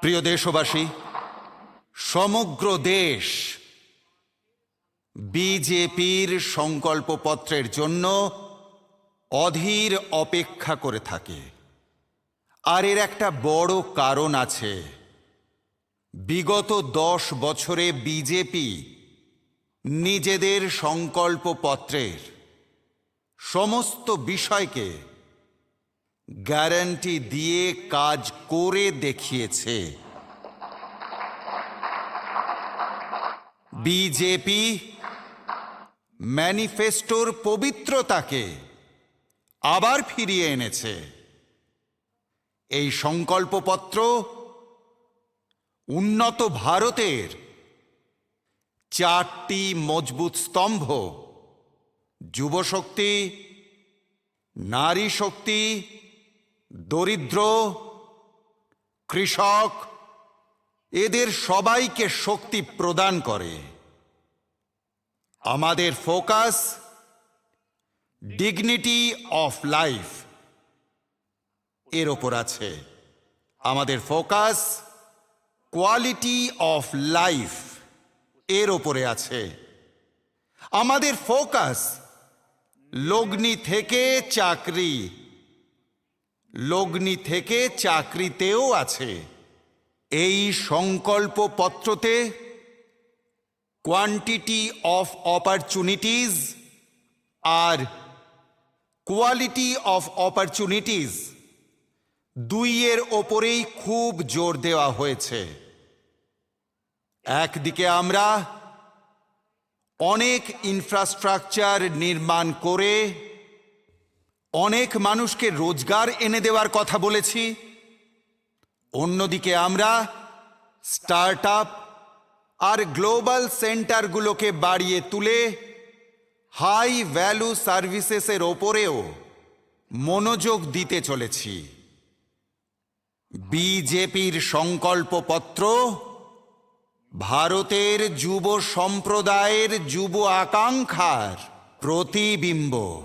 প্রিয় দেশবাসী, সমগ্র দেশ বিজেপির সংকল্পপত্রের জন্য অধীর অপেক্ষা করে থাকে। আর এর একটা বড় কারণ আছে, বিগত দশ বছরে বিজেপি নিজেদের সংকল্পপত্রের সমস্ত বিষয়কে গ্যারান্টি দিয়ে কাজ করে দেখিয়েছে। বিজেপি ম্যানিফেস্টোর পবিত্রতাকে আবার ফিরিয়ে এনেছে। এই সংকল্পপত্র উন্নত ভারতের চারটি মজবুত স্তম্ভ, যুবশক্তি, নারী শক্তি দরিদ্র, কৃষক, এদের সবাইকে শক্তি প্রদান করে। আমাদের ফোকাস, ডিগনিটি অফ লাইফ। এর ওপর আছে। আমাদের ফোকাস, কোয়ালিটি অফ লাইফ। এর ওপরে আছে। আমাদের ফোকাস, লগ্নি থেকে চাকরি। লগ্নি থেকে চাকরিতেও আছে। এই সংকল্পপত্রতে কোয়ান্টিটি অফ অপরচুনিটিজ আর কোয়ালিটি অফ অপরচুনিটিজ দুইয়ের ওপরেই খুব জোর দেওয়া হয়েছে। একদিকে আমরা অনেক ইনফ্রাস্ট্রাকচার নির্মাণ করে অনেক মানুষকে রোজগার এনে দেওয়ার কথা বলেছি। অন্যদিকে আমরা স্টার্ট আর গ্লোবাল সেন্টারগুলোকে বাড়িয়ে তুলে হাই ভ্যালু সার্ভিসেসের ওপরেও মনোযোগ দিতে চলেছি। বিজেপির সংকল্পপত্র ভারতের যুব সম্প্রদায়ের যুব আকাঙ্ক্ষার প্রতিবিম্ব।